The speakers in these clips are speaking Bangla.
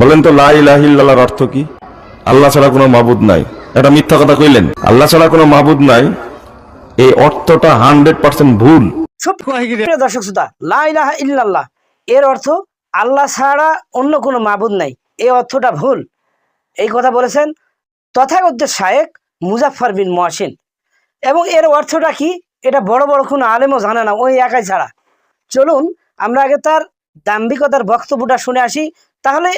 বলেন তো, লা ইলাহা ইল্লাল্লাহর অর্থ কি? আল্লাহ ছাড়া কোনো মাবুদ নাই। এটা মিথ্যা কথা কইলেন। আল্লাহ ছাড়া কোনো মাবুদ নাই। এই অর্থটা হান্ড্রেড পার্সেন্ট ভুল। দর্শক শ্রোতা, লা ইলাহা ইল্লাল্লাহ, এর অর্থ আল্লাহ ছাড়া অন্য কোনো মাবুদ নাই। এই অর্থটা ভুল। এই কথা বলেছেন তথাগত শায়েক মুজাফফর বিন মহসিন। এবং এর অর্থটা কি? এটা বড় বড় কোনো আলেমও জানে না, ওই একাই ছাড়া। চলুন, আমরা আগে তার দাম্ভিকতার বক্তব্যটা শুনে আসি। তাহলে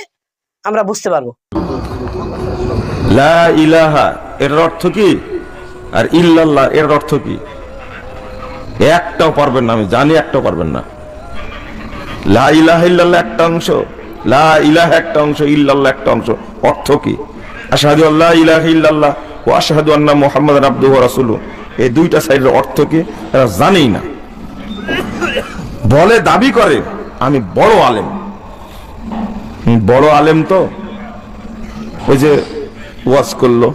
আমরা বুঝতে পারব। লা ইলাহা এর অর্থ কি? আর ইল্লাল্লাহ এর অর্থ কি? একটাও পারবেন না, আমি জানি একটাও পারবেন না। লা ইলাহা ইল্লাল্লাহ একটা অংশ, লা ইলাহা একটা অংশ, ইল্লাল্লাহ একটা অংশ, অর্থ কি? আশহাদু আল্লাহ ইলাহা ইল্লাল্লাহ ও আশহাদু আন্না মুহাম্মাদান আবদুহু ওয়া এই দুইটা সাইডের অর্থ কি? এরা জানেই না। বলে দাবি করে, আমি বড় আলেম। বড় আলেম তো? ওই যে ওয়াজ করল।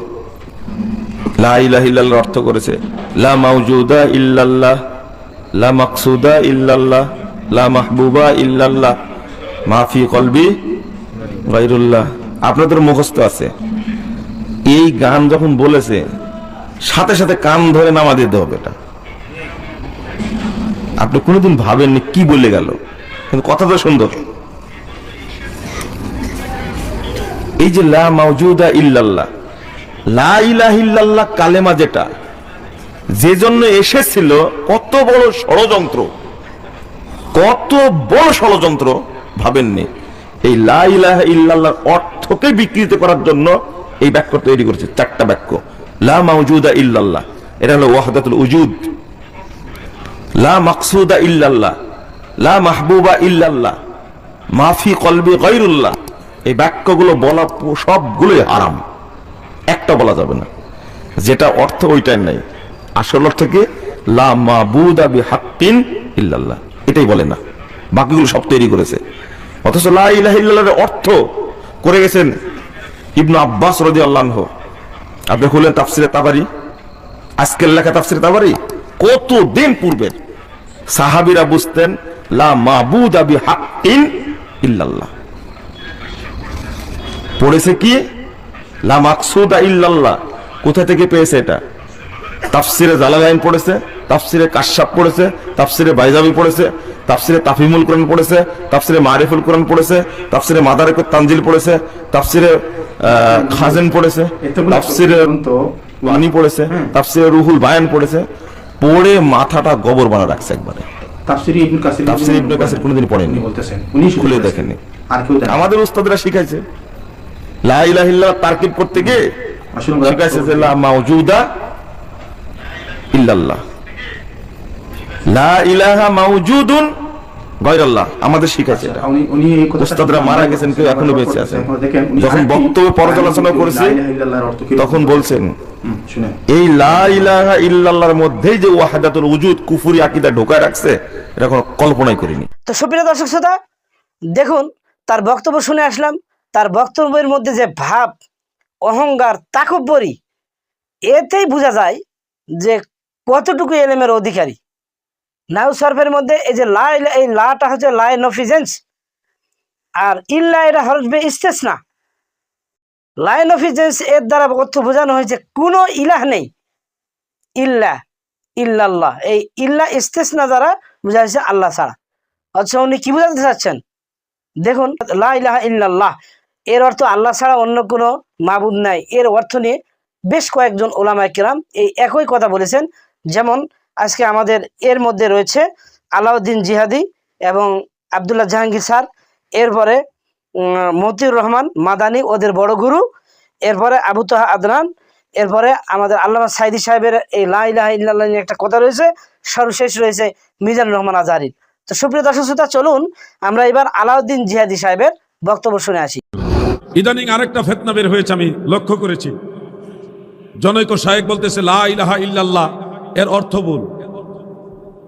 লা ইলাহা ইল্লাল্লাহর অর্থ করেছে। লা মাউজুদা ইল্লাল্লাহ, লা মাকসুদা ইল্লাল্লাহ, লা মাহবুবা ইল্লাল্লাহ মাফি কলবি গায়রুল্লাহ। আপনাদের মুখস্থ আছে। এই গান যখন বলেছে, সাথে সাথে কান ধরে নামা দিতে হবে এটা। আপনি কোনোদিন ভাবেননি কি বলে গেল। কিন্তু কথা তো সুন্দর। এই যে লা মাউজুদা ইল্লাল্লাহ, লা ইলাহা কালেমা যেটা, যে জন্য এসেছিল কত বড় ষড়যন্ত্র, কত বড় ষড়যন্ত্র ভাবেননি। এই লা ইলাহা অর্থকে বিকৃত করার জন্য এই বাক্য তৈরি করেছে, চারটা বাক্য। লা মাউজুদা ইল্লাল্লাহ, এটা হলো ওয়াহদাতুল উজুদ। লা মাকসুদা ইল্লাল্লাহ, লা মাহবুবা ইল্লাল্লাহ মাফি কলবি গায়রুল্লাহ। এই বাক্যগুলো বলা সবগুলোই হারাম। একটা বলা যাবে না। যেটা অর্থ ওইটাই নাই। আসল অর্থ কি? লা মাবুদা বিহাক্কিন ইল্লাল্লাহ। এটাই বলে না। বাকিগুলো সব তৈরি করেছে। অথচ লা অর্থ করে গেছেন ইবনু আব্বাস রাদিয়াল্লাহু আনহু। আপনি খুলেন তাফসিরে তাবারি? আজকের লেখা তাফসিরে তাবারি? কত দিন পূর্বের সাহাবীরা বুঝতেন, লা মাবুদা বিহাক্কিন ইল্লাল্লাহ। পড়েছে কি লা মাকসুদা ইল্লাল্লাহ কোথা থেকে পেয়েছে এটা তাফসিরে জালালাইন পড়েছে তাফসিরে কাশ্যাপ পড়েছে তাফসিরে বাইজাবি পড়েছে তাফসিরে তাফিমুল কোরআন পড়েছে তাফসিরে মারিফুল কোরআন পড়েছে তাফসিরে মাদারিকুত তানজিল পড়েছে তাফসিরে খাজেন পড়েছে তাফসিরে বাণী পড়েছে তাফসিরে রুহুল বায়ান পড়েছে পড়ে মাথাটা গোবর বানা রাখছে একবারে তাফসিরে ইবনে কাসির তাফসিরে ইবনে কাসির কোনোদিন পড়েননি। উনি বলতেছেন উনি খুলে বলতেছেন। দেখেননি। আর কেউ দেখেন আমাদের উস্তাদরা শিখাইছে লা তারকিব করতে গিয়ে শিখাইছে যে মাউজুদা ইল্লাল্লাহ। লা ইলাহা মাউজুদুন গায়রাল্লাহ। আমাদের শিখাইছে এটা। উনি উনি এই কথাটা- উস্তাদরা মারা গেছেন কেউ এখনও বেঁচে আছেন। আপনারা দেখেন উনি যখন বক্তব্য পর্যালোচনা করেছে লা ইলাহা ইল্লাল্লাহর অর্থ কি? তখন বলছেন এই লা ইলাহা ইল্লাল্লাহর মধ্যেই যে ওয়াহাদাতুল উজুদ কুফরি আকীদা ঢোকায় রাখছে এটা কোনো কল্পনাই করিনি। তো সুপ্রিয় দর্শক শ্রোতা দেখুন তার বক্তব্য শুনে আসলাম। তার বক্তব্যের মধ্যে যে ভাব, অহংকার, তাকব্বরি, এতেই বোঝা যায় যে কতটুকু এলেমের অধিকারী। নাউ সরফের মধ্যে এই যে লা এই লাটা হচ্ছে লাই নফিজেন্স আর ইল্লা এটা হরফবে ইস্তেসনা। লাইন অফিজেন্স এর দ্বারা অর্থ বোঝানো হয়েছে কোনো ইলাহ নেই। ইল্লা, ইল্লাল্লাহ, এই ইল্লা ইস্তেসনা দ্বারা বোঝা হয়েছে আল্লাহ ছাড়া। আচ্ছা উনি কি বোঝাতে চাচ্ছেন? দেখুন, লা ইলাহা ইল্লাল্লাহ এর অর্থ আল্লাহ ছাড়া অন্য কোনো মাবুদ নাই। এর অর্থ নিয়ে বেশ কয়েকজন ওলামায় কিরাম এই একই কথা বলেছেন। যেমন আজকে আমাদের এর মধ্যে রয়েছে আলাউদ্দিন জিহাদি এবং আবদুল্লাহ জাহাঙ্গীর স্যার। এরপরে মতিউর রহমান মাদানি, ওদের বড় গুরু। এরপরে আবু তাহা আদনান। এরপরে আমাদের আল্লামা সাইদি সাহেবের এই লা ইলাহা ইল্লাল্লাহ নিয়ে একটা কথা রয়েছে। সর্বশেষ রয়েছে মিজানুর রহমান আজারির। তো সুপ্রিয় দর্শক শ্রোতা, চলুন আমরা এবার আলাউদ্দিন জিহাদি সাহেবের বক্তব্য শুনে আসি। ইদানিং আরেকটা ফেতনা বের হয়েছে আমি লক্ষ্য করেছি। জনৈক শায়েক বলতেছে, লা ইলাহা ইল্লাল্লাহ। এর অর্থ ভুল।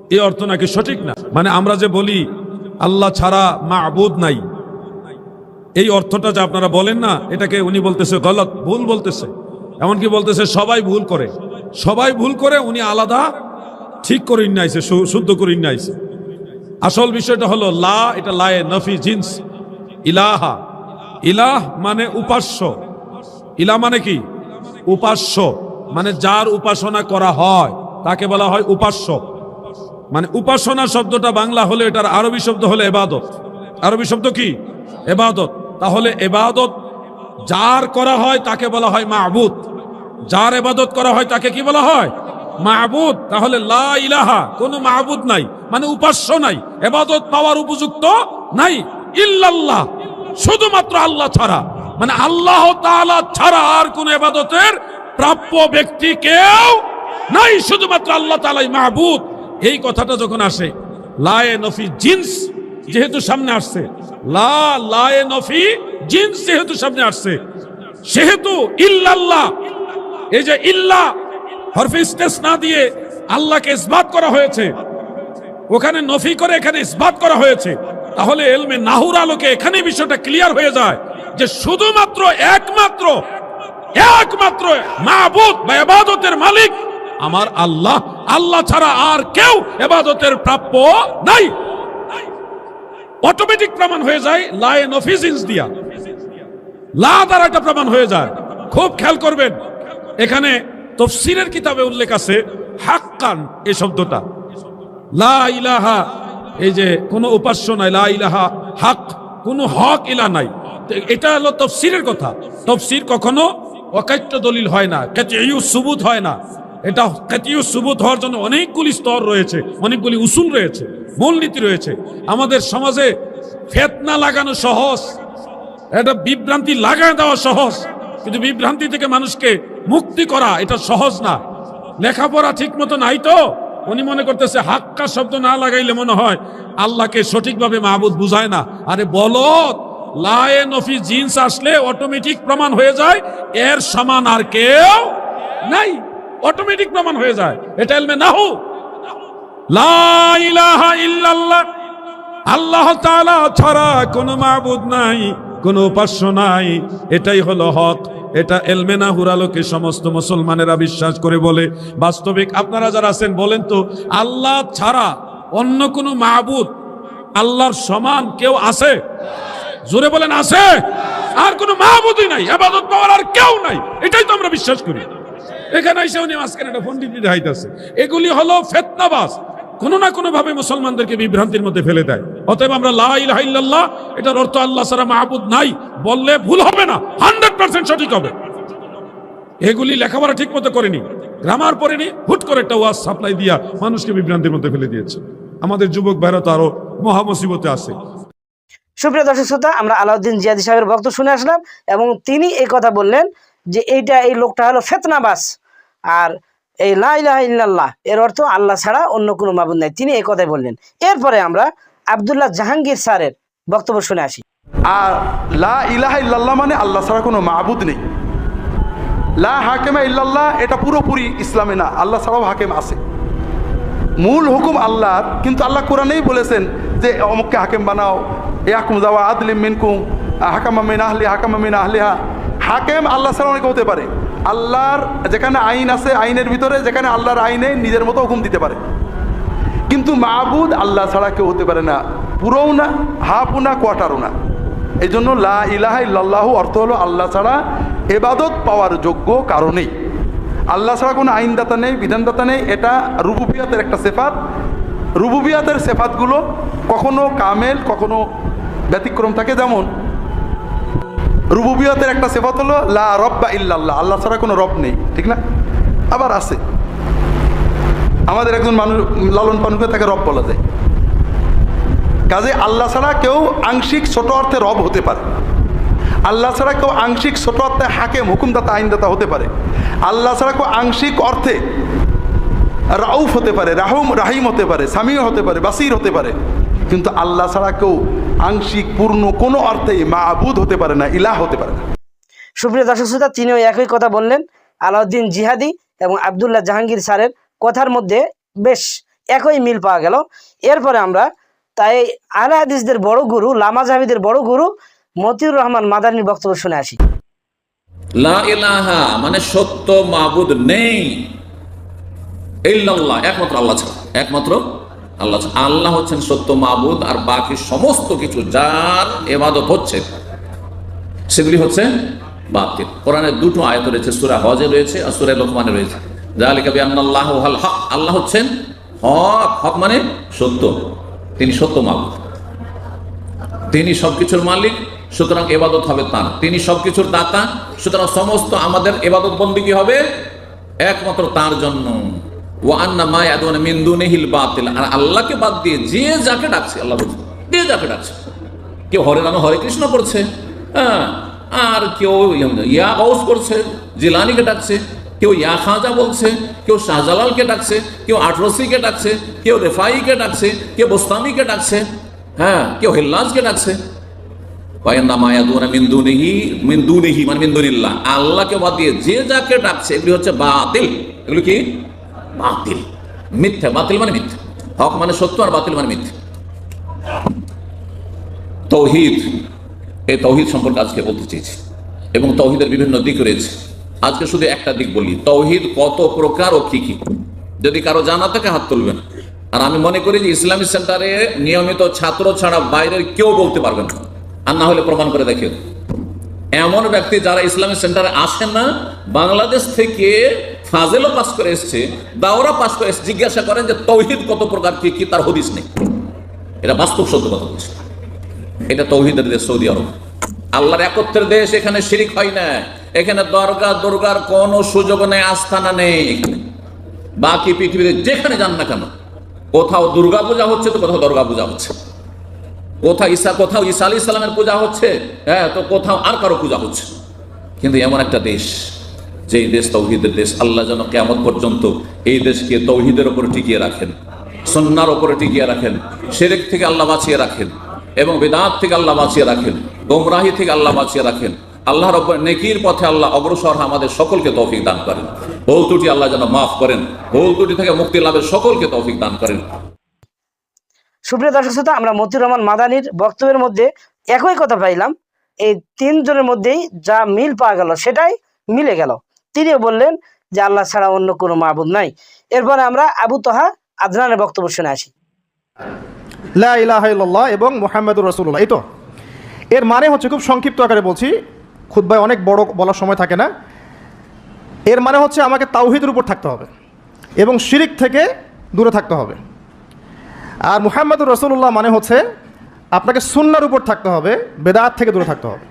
এই অর্থ নাকি সঠিক না? মানে আমরা যে বলি, আল্লাহ ছাড়া মাবুদ নাই। এই অর্থটা যে আপনারা বলেন না, এটাকে উনি বলতেছে গলত, ভুল বলতেছে। এমনকি বলতেছে, সবাই ভুল করে। সবাই ভুল করে, উনি আলাদা ঠিক করে নাইছে শুদ্ধ করে নাইছে আসল বিষয়টা হলো, লা, এটা লায়ে নফি জিন্স। ইলাহা। ইলাহ মানে উপাস্য। ইলা মানে কি? উপাস্য। মানে যার উপাসনা করা হয়, তাকে বলা হয় উপাস্য। মানে উপাসনা শব্দটা বাংলা হলে এটার আরবি শব্দ হলে এবাদত। আরবি শব্দ কি? এবাদত। তাহলে এবাদত যার করা হয় তাকে বলা হয় মাহবুদ যার এবাদত করা হয় তাকে কি বলা হয়? মাহবুদ তাহলে লা ইলাহা, কোনো মাহবুদ নাই। মানে উপাস্য নাই। এবাদত পাওয়ার উপযুক্ত নাই। ইল্লাল্লাহ। শুধুমাত্র আল্লাহ ছাড়া। মানে আল্লাহ তাআলা ছাড়া আর কোন এবাদতের প্রাপ্য ব্যক্তি কেউ নাই, শুধুমাত্র আল্লাহ তাআলাই মাহবুদ। এই কথাটা যখন আসে লায়ে নফি জিন্স যেহেতু সামনে আসছে, লা লায়ে নফি জিন্স যেহেতু সামনে আসছে, সেহেতু ইল্লাল্লাহ, এই যে ইল্লা হরফে ইস্তেস না দিয়ে আল্লাহকে ইসবাত করা হয়েছে। ওখানে নফি করে এখানে ইসবাত করা হয়েছে। তাহলে এলমে নাহুর আলোকে এখানে বিষয়টা ক্লিয়ার হয়ে যায় যে শুধুমাত্র একমাত্র একমাত্র মাহবুদ বা এবাদতের মালিক আমার আল্লাহ। আল্লাহ ছাড়া আর কেউ এবাদতের প্রাপ্য নাই। অটোমেটিক প্রমাণ হয়ে যায় লায়ে নফিজিন্স দিয়া। লা দ্বারা একটা প্রমাণ হয়ে যায়। খুব খেয়াল করবেন, এখানে তফসিরের কিতাবে উল্লেখ আছে হাক্কান এই শব্দটা। লা ইলাহা এই যে কোনো উপাস্য নাই, লা ইলাহা, হক, কোনো হক ইলা নাই। এটা হলো তফসিরের কথা। তফসির কখনো অকাট্য দলিল হয় না, কাতিউ সুবুত হয় না। এটা কাতিউ সুবুত হওয়ার জন্য অনেকগুলি স্তর রয়েছে, অনেকগুলি উসুল রয়েছে, মূলনীতি রয়েছে। আমাদের সমাজে ফেতনা লাগানো সহজ, এটা বিভ্রান্তি লাগায় দেওয়া সহজ। কিন্তু বিভ্রান্তি থেকে মানুষকে মুক্তি করা এটা সহজ না। লেখাপড়া ঠিক মতো নাই তো? উনি মনে করতেছে হাক্কা শব্দ না লাগাইলে মনে হয় আল্লাহকে সঠিকভাবে মাহবুদ বুঝায় না। আরে বলো, লায়ে নফি জিন্স আসলে অটোমেটিক প্রমাণ হয়ে যায়, এর সমান আর কেউ নাই। অটোমেটিক প্রমাণ হয়ে যায়। এটা এলমে ইলাহা ইল্লাল্লাহ। আল্লাহ ছাড়া কোনো মাবুদ নাই, কোনো উপাস্য নাই। এটাই হলো হক। এটা এলমেনা হুরালোকে সমস্ত মুসলমানেরা বিশ্বাস করে বলে। বাস্তবিক আপনারা যারা আছেন, বলেন তো, আল্লাহ ছাড়া অন্য কোনো মাবুদ আল্লাহর সমান কেউ আছে? জোরে বলেন, আছে। আর কোনো মাহবুদই নাই, আবাদত পাওয়ার আর কেউ নাই। এটাই তো আমরা বিশ্বাস করি। এখানে এসে উনি মাঝখানে একটা ফোন টিপি দেখাইতেছে এগুলি হলো ফেতনাবাজ। কোনো না কোনো ভাবে মুসলমানদেরকে বিভ্রান্তির মধ্যে ফেলে দেয়। অতএব আমরা লা ইলাহা ইল্লাল্লাহ, এটার অর্থ আল্লাহ সারা মাহবুদ নাই, বললে ভুল হবে না, হান্ড্রেড পার্সেন্ট সঠিক হবে। এগুলি লেখাপড়া ঠিক মতো করেনি, গ্রামার পড়েনি, হুট করে একটা ওয়াজ সাপ্লাই দিয়া মানুষকে বিভ্রান্তির মধ্যে ফেলে দিয়েছে। আমাদের যুবক ভাইরা তো আরও মহামসিবতে আছে। সুপ্রিয় দর্শক শ্রোতা, আমরা আলাউদ্দিন জিয়াদি সাহেবের বক্তব্য শুনে আসলাম এবং তিনি এই কথা বললেন যে এইটা এই লোকটা হলো ফেতনাবাস আর এই লা ইলাহা ইল্লাল্লাহ, এর অর্থ আল্লাহ ছাড়া অন্য কোনো মাবুদ নাই। তিনি এই কথাই বললেন। এরপরে আমরা আবদুল্লাহ জাহাঙ্গীর স্যারের বক্তব্য শুনে আসি। আর লা ইলাহা ইল্লাল্লাহ মানে আল্লাহ ছাড়া কোনো মাহবুদ নেই। লা হাকেমা ইল্লাল্লাহ, এটা পুরোপুরি ইসলামে না, আল্লাহ ছাড়াও হাকেম আছে। মূল হুকুম আল্লাহর, কিন্তু আল্লাহ কোরআনেই বলেছেন যে, অমুককে হাকেম বানাও। এ হাকুম যাওয়া আদলিম মিনকুম, হাকামা মিন আহলি, হাকামা মিন আহলিহা। হাকেম আল্লাহ ছাড়া অনেকে হতে পারে। আল্লাহর যেখানে আইন আছে, আইনের ভিতরে যেখানে আল্লাহর আইনে নিজের মতো হুকুম দিতে পারে। কিন্তু মাহবুদ আল্লাহ ছাড়া কেউ হতে পারে না। পুরোও না, হাফও না কোয়াটারও না। এই জন্য লা অর্থ হলো আল্লাহ ছাড়া এবাদত পাওয়ার যোগ্য কারণেই। আল্লাহ ছাড়া কোনো আইনদাতা নেই, বিধানদাতা নেই। এটা রুবুবিয়াতের একটা সেফাত। রুবুবিয়াতের সেফাতগুলো কখনো কামেল, কখনো ব্যতিক্রম থাকে। যেমন রুবুবিয়াতের একটা সেফাত হলো, লা রব্বা ইল্লাল্লাহ। আল্লাহ ছাড়া কোনো রব নেই, ঠিক না? আবার আছে। আমাদের একজন মানুষ লালন পালন করে তাকে রব বলা যায়। কাজে আল্লাহ ছাড়া কেউ আংশিক ছোট অর্থে রব হতে পারে। আল্লাহ ছাড়া কেউ আংশিক ছোট অর্থে হাকেম, হুকুমদাতা, আইনদাতা হতে পারে। আল্লাহ ছাড়া কেউ আংশিক অর্থে রাউফ হতে পারে, রাহুম, রাহিম হতে পারে সামিও হতে পারে, বাসির হতে পারে। কিন্তু আল্লাহ ছাড়া কেউ আংশিক পূর্ণ কোনো অর্থে মাহবুদ হতে পারে না ইলাহ হতে পারে না। সুপ্রিয় দর্শক শ্রোতা তিনিও একই কথা বললেন। আলাউদ্দিন জিহাদি এবং আব্দুল্লাহ জাহাঙ্গীর স্যারের কথার মধ্যে বেশ একই মিল পাওয়া গেল। এরপরে আমরা তাই আলা হাদিসদের বড় গুরু লামা জাহিদের বড় গুরু মতিউর রহমান মাদানির বক্তব্য শুনে আসি। লা ইলাহা মানে সত্য মাবুদ নেই। একমাত্র আল্লাহ ছাড়া। একমাত্র আল্লাহ আল্লাহ হচ্ছেন সত্য মাবুদ আর বাকি সমস্ত কিছু যার এবাদত হচ্ছে, সেগুলি হচ্ছে বাতিল। কোরআনের দুটো আয়ত রয়েছে, সুরা হজে রয়েছে আর সুরা লোকমানে রয়েছে। জালিকা বিআন্নাল্লাহু আল হক, আল্লাহ হচ্ছেন হক। হক মানে সত্য। তিনি সত্য মাবুদ। তিনি সবকিছুর মালিক, সুতরাং এবাদত হবে তার। তিনি সবকিছুর দাতা, সুতরাং সমস্ত আমাদের এবাদত বন্দী হবে? একমাত্র তার জন্য। ও আন্না মা ইয়াদুনা মিন দুনিহিল বাতিল। আর আল্লাহকে বাদ দিয়ে যে যাকে ডাকছে, আল্লাহ বলছে, যে যাকে ডাকছে। কেউ হরে নামে হরে কৃষ্ণ করছে হ্যাঁ আর কেউ ইয়া গৌস করছে, জিলানিকে ডাকছে, কেউ ইয়া খাজা বলছে, কেউ শাহজালালকে ডাকছে, কেউ আটরসিকে ডাকছে, কেউ রেফাইকে ডাকছে, কেউ বোস্তামিকে ডাকছে হ্যাঁ কেউ হেল্লাজকে ডাকছে। মিন আল্লাহকে বাদ দিয়ে যে যাকে ডাকছে, এগুলি হচ্ছে বাতিল। এগুলো কি? বাতিল। মিথ্যা, বাতিল মানে মিথ্যা। হক মানে সত্য আর বাতিল মানে মিথ্যা। তৌহিদ, এই তৌহিদ সম্পর্কে আজকে বলতে চেয়েছি এবং তৌহিদের বিভিন্ন দিক রয়েছে। আজকে শুধু একটা দিক বলি, তৌহিদ কত প্রকার ও কি কি? যদি কারও জানা থাকে হাত তুলবেন। আর আমি মনে করি যে ইসলামী সেন্টারে নিয়মিত ছাত্র ছাড়া বাইরের কেউ বলতে পারবেন না। আর না হলে প্রমাণ করে দেখে এমন ব্যক্তি যারা ইসলামী সেন্টারে আসেন না, বাংলাদেশ থেকে ফাজেলও পাস করে এসছে, দাওরা পাস করে এসছে, জিজ্ঞাসা করেন যে তৌহিদ কত প্রকার, কি কি, তার হদিস নেই। এটা বাস্তব সত্য কথা বলছে। এটা তৌহিদের দেশ, সৌদি আরব। আল্লাহর একত্রের দেশ, এখানে শিরিক হয় না। এখানে দরগা দুর্গার কোনো সুযোগ নেই, আস্থানা নেই। এখানে বাকি পৃথিবীতে যেখানে যান না কেন, কোথাও দুর্গা পূজা হচ্ছে তো কোথাও দুর্গা পূজা হচ্ছে। কোথাও ঈসা কোথাও ঈসা আলী ইসলামের পূজা হচ্ছে হ্যাঁ তো কোথাও আর কারও পূজা হচ্ছে কিন্তু এমন একটা দেশ যে দেশ তৌহিদের দেশ, আল্লাহ যেন কেমন পর্যন্ত এই দেশকে তৌহিদের ওপরে টিকিয়ে রাখেন সন্ন্যার ওপরে টিকিয়ে রাখেন সেরেক থেকে আল্লাহ বাঁচিয়ে রাখেন এবং বেদাত থেকে আল্লাহ বাঁচিয়ে রাখেন, গোমরাহি থেকে আল্লাহ বাঁচিয়ে রাখেন, আল্লাহর ওপর নেকির পথে আল্লাহ অগ্রসর আমাদের সকলকে তৌফিক দান করেন। ভুল ত্রুটি আল্লাহ যেন মাফ করেন, ভুল ত্রুটি থেকে মুক্তি লাভের সকলকে তৌফিক দান করেন। সুপ্রিয় দর্শক শ্রোতা, আমরা মতিউর রহমান মাদানির বক্তব্যের মধ্যে একই কথা পাইলাম, এই তিনজনের মধ্যেই যা মিল পাওয়া গেল সেটাই মিলে গেল। তিনিও বললেন যে আল্লাহ ছাড়া অন্য কোনো মাহবুদ নাই। এরপরে আমরা আবু তহা আদনানের বক্তব্য শুনে আসি। লা ইলাহা ইল্লাল্লাহ এবং মোহাম্মদুর রসুল্লাহ এই তো এর মানে হচ্ছে খুব সংক্ষিপ্ত আকারে বলছি খুদ্ায় অনেক বড় বলার সময় থাকে না। এর মানে হচ্ছে আমাকে তাওহিদের উপর থাকতে হবে এবং শিরিক থেকে দূরে থাকতে হবে। আর মুহাম্মদুর রসুল্লাহ মানে হচ্ছে আপনাকে সুন্নার উপর থাকতে হবে বেদাত থেকে দূরে থাকতে হবে।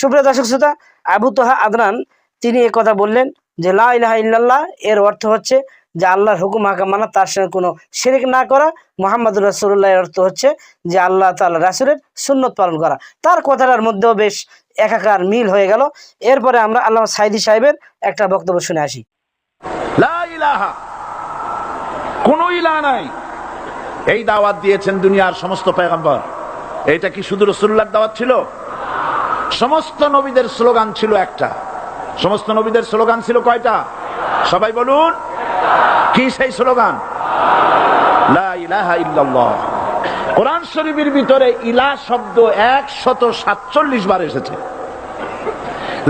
সুপ্রিয় দর্শক শ্রোতা আবু তোহা আদনান তিনি কথা বললেন যে, লা ইলাহা ইল্লাল্লাহ এর অর্থ হচ্ছে যে, আল্লাহর হুকুম হাকাম মানা, তার সঙ্গে কোনো শিরিক না করা। মোহাম্মদ রাসুল্লাহ এর অর্থ হচ্ছে যে, আল্লাহ তাল্লাহ রাসুলের সুন্নত পালন করা। তার কথাটার মধ্যেও বেশ একাকার মিল হয়ে গেল। এরপরে আমরা আল্লাহ সাইদি সাহেবের একটা বক্তব্য শুনে আসি। কোন ইলাহ নাই। এই দাওয়াত দিয়েছেন দুনিয়ার সমস্ত পেগম্বর এইটা কি শুধু রসুল্লাহর দাওয়াত ছিল? সমস্ত নবীদের স্লোগান ছিল একটা। সমস্ত নবীদের স্লোগান ছিল কয়টা? সবাই বলুন। কি সেই স্লোগান? কোরআন শরীফের ভিতরে ইলা শব্দ একশত সাতচল্লিশ বার এসেছে।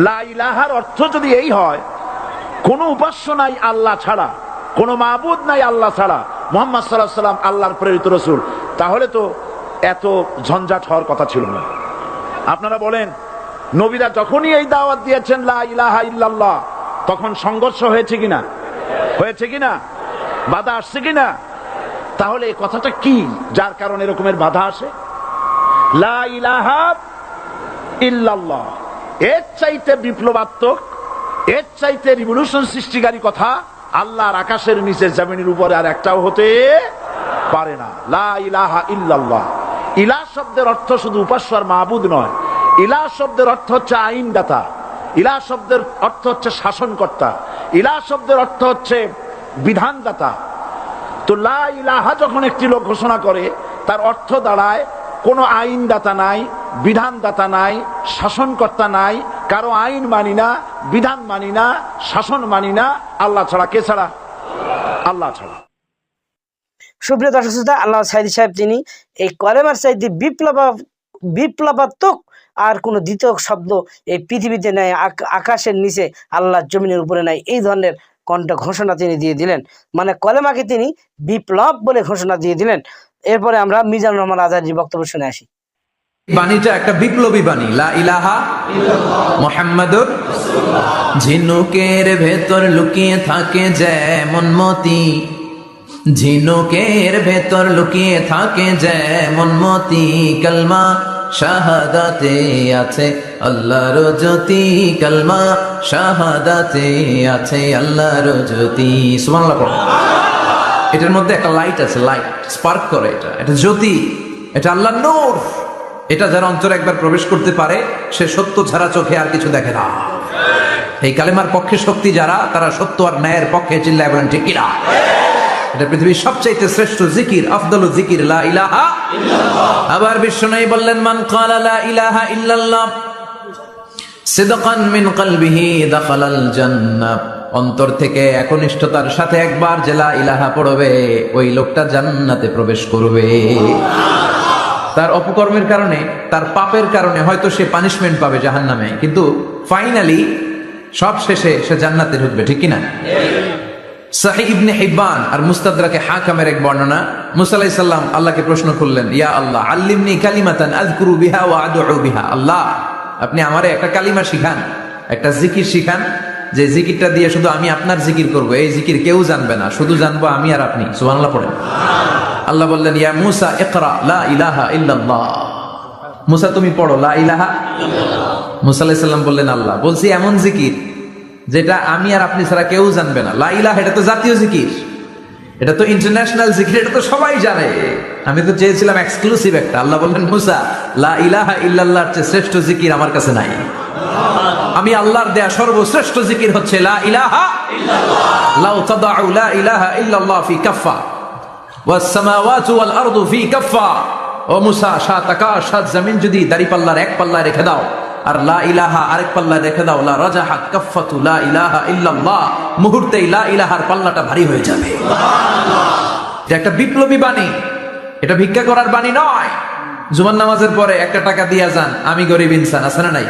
লা ইলাহার অর্থ যদি এই হয়, কোন উপাস্য নাই আল্লাহ ছাড়া, কোন মাবুদ নাই আল্লাহ ছাড়া, মোহাম্মদ সাল্লাহ সাল্লাম আল্লাহর প্রেরিত রসুল, তাহলে তো এত ঝঞ্ঝাট হওয়ার কথা ছিল না। আপনারা বলেন নবীরা যখনই এই দাওয়াত দিয়েছেন, লা ইলাহা ইল্লাল্লাহ তখন সংঘর্ষ হয়েছে কিনা? হয়েছে কিনা? বাধা আসছে কিনা? তাহলে এই কথাটা কি? যার কারণে এরকমের বাধা আসে? লা ইলাহা এর চাইতে বিপ্লবাত্মক, এর চাইতে রিভলিউশন সৃষ্টিকারী কথা আল্লাহর আকাশের নিচে জমিনের উপরে আর একটাও হতে পারে না। লা ইলাহা ইল্লাল্লাহ ইলা শব্দের অর্থ শুধু উপাস্য আর মাহবুদ নয়। ইলা শব্দের অর্থ হচ্ছে আইনদাতা, ইলা শব্দের অর্থ হচ্ছে শাসনকর্তা, ইলা শব্দের অর্থ হচ্ছে বিধানদাতা। তো লা ইলাহা যখন একটি লোক ঘোষণা করে, তার অর্থ দাঁড়ায় কোনো আইনদাতা নাই, বিধানদাতা নাই, শাসনকর্তা নাই, কারও আইন মানি না, বিধান মানি না, শাসন মানি না, আল্লাহ ছাড়া কে ছাড়া? আল্লাহ ছাড়া। সুপ্রিয় দর্শক শ্রোতা, আল্লাহ সাইদি সাহেব তিনি এই কলেমার চাইতে বিপ্লব বিপ্লবাত্মক আর কোনো দ্বিতীয় শব্দ এই পৃথিবীতে নেয় আক- আকাশের নিচে আল্লাহ জমিনের উপরে নাই। এই ধরনের কণ্ঠ ঘোষণা তিনি দিয়ে দিলেন। মানে কলেমাকে তিনি বিপ্লব বলে ঘোষণা দিয়ে দিলেন। এরপরে আমরা মিজানুর রহমান আজারির বক্তব্য শুনে আসি। বাণীটা একটা বিপ্লবী বাণী। লা ইলাহা মোহাম্মদুর ঝিনুকের ভেতর লুকিয়ে থাকে যেমন মতি। ঝিনুকের ভেতর লুকিয়ে থাকে যেমন মতি। কলমা শাহাদাতে আছে আল্লাহর জ্যোতি কলমা, শাহাদাতে আছে আল্লাহর জ্যোতি। পড়ো। এটার মধ্যে একটা লাইট আছে লাইট স্পার্ক করে এটা। এটা জ্যোতি, এটা আল্লাহ নূর। এটা যারা অন্তরে একবার প্রবেশ করতে পারে, সে সত্য ছাড়া চোখে আর কিছু দেখে না। এই কালেমার পক্ষে শক্তি যারা, তারা সত্য আর ন্যায়ের পক্ষে চিল্লায় বলেন, ঠিক কিনা? এটা পৃথিবীর সবচাইতে শ্রেষ্ঠ জিকির, আফদল জিকির, লা ইলাহা আবার বিশ্বনবী বললেন, মান ক্বালা লা ইলাহা ইল্লাল্লাহ, সিদকান মিন কলবিহি দাখালাল অন্তর থেকে একনিষ্ঠতার সাথে একবার জেলা ইলাহা পড়বে, ওই লোকটা জান্নাতে প্রবেশ করবে। তার অপকর্মের কারণে, তার পাপের কারণে হয়তো সে পানিশমেন্ট পাবে জাহান্নামে, কিন্তু ফাইনালি সব শেষে সে জান্নাতে ঢুকবে, ঠিক কিনা? আর এক বর্ণনা। আল্লাহকে প্রশ্ন ইয়া আল্লাহ, আল্লিমনি বিহা বিহা। আল্লাহ, আপনি আমারে একটা কালিমা শিখান, একটা জিকির শিখান, যে জিকিরটা দিয়ে শুধু আমি আপনার জিকির করব। এই জিকির কেউ জানবে না, শুধু জানব আমি আর আপনি। সুবহানাল্লাহ পড়েন। আল্লাহ বললেন, ইয়া মুসা লা ইলাহা মুসা, তুমি পড়ো, লা ইলাহা মুসা বললেন, আল্লাহ। বলছি, এমন জিকির যেটা আমি আর আপনি ছাড়া কেউ জানবে না। লাইলা এটা তো জাতীয় জিকির। এটা তো ইন্টারন্যাশনাল জিকির, এটা তো সবাই জানে। আমি তো চেয়েছিলাম এক্সক্লুসিভ একটা। আল্লাহ বললেন, মুসা, লা ইলাহা ইল্লাল্লাহর চেয়ে শ্রেষ্ঠ জিকির আমার কাছে নাই। আমি আল্লাহর দেয়া সর্বশ্রেষ্ঠ জিকির হচ্ছে, লা ইলাহা লাউ তাদাউ, লা ইলাহা ইল্লাল্লাহ ফি কাফা ওয়াস সামাওয়াতু ওয়াল আরদু ফি কাফা ও মুসা সাত আকাশ সাত জমিন যদি দাড়ি পাল্লার এক পাল্লায় রেখে দাও। আর লা ইলাহা আরেক পাল্লায় রেখে দাও, লা রাজাহা কাফাতু লা ইলাহা ইল্লাল্লাহ। লা ইলাহার পাল্লাটা ভারী হয়ে যাবে। এটা বিপ্লবী বাণী, এটা ভিক্ষা করার বাণী নয়। নামাজের পরে একটা টাকা দিয়া যান, আমি গরিব ইনসান, আছে না নাই?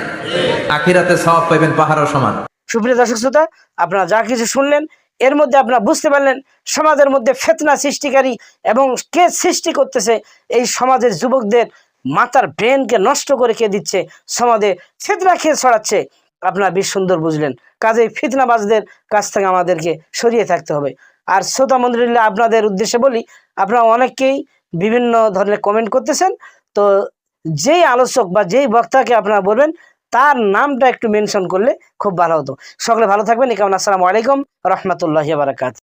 আখিরাতে সব পাইবেন পাহাড় সমান। সুপ্রিয় দর্শক শ্রোতা, আপনারা যা কিছু শুনলেন, এর মধ্যে আপনারা বুঝতে পারলেন সমাজের মধ্যে ফেতনা সৃষ্টিকারী এবং কে সৃষ্টি করতেছে এই সমাজের যুবকদের মাথার ব্রেনকে নষ্ট করে খেয়ে দিচ্ছে, সমাজে ছেদরা খেয়ে ছড়াচ্ছে। আপনারা বেশ সুন্দর বুঝলেন। কাজেই ফিতনাবাজদের কাছ থেকে আমাদেরকে সরিয়ে থাকতে হবে। আর শ্রোতা মন্ডলী আপনাদের উদ্দেশ্যে বলি, আপনারা অনেকেই বিভিন্ন ধরনের কমেন্ট করতেছেন। তো যেই আলোচক বা যেই বক্তাকে আপনারা বলবেন, তার নামটা একটু মেনশন করলে খুব ভালো হতো। সকলে ভালো থাকবেন। একাউন আসসালামু আলাইকুম, রহমতুল্লাহ বারাকাত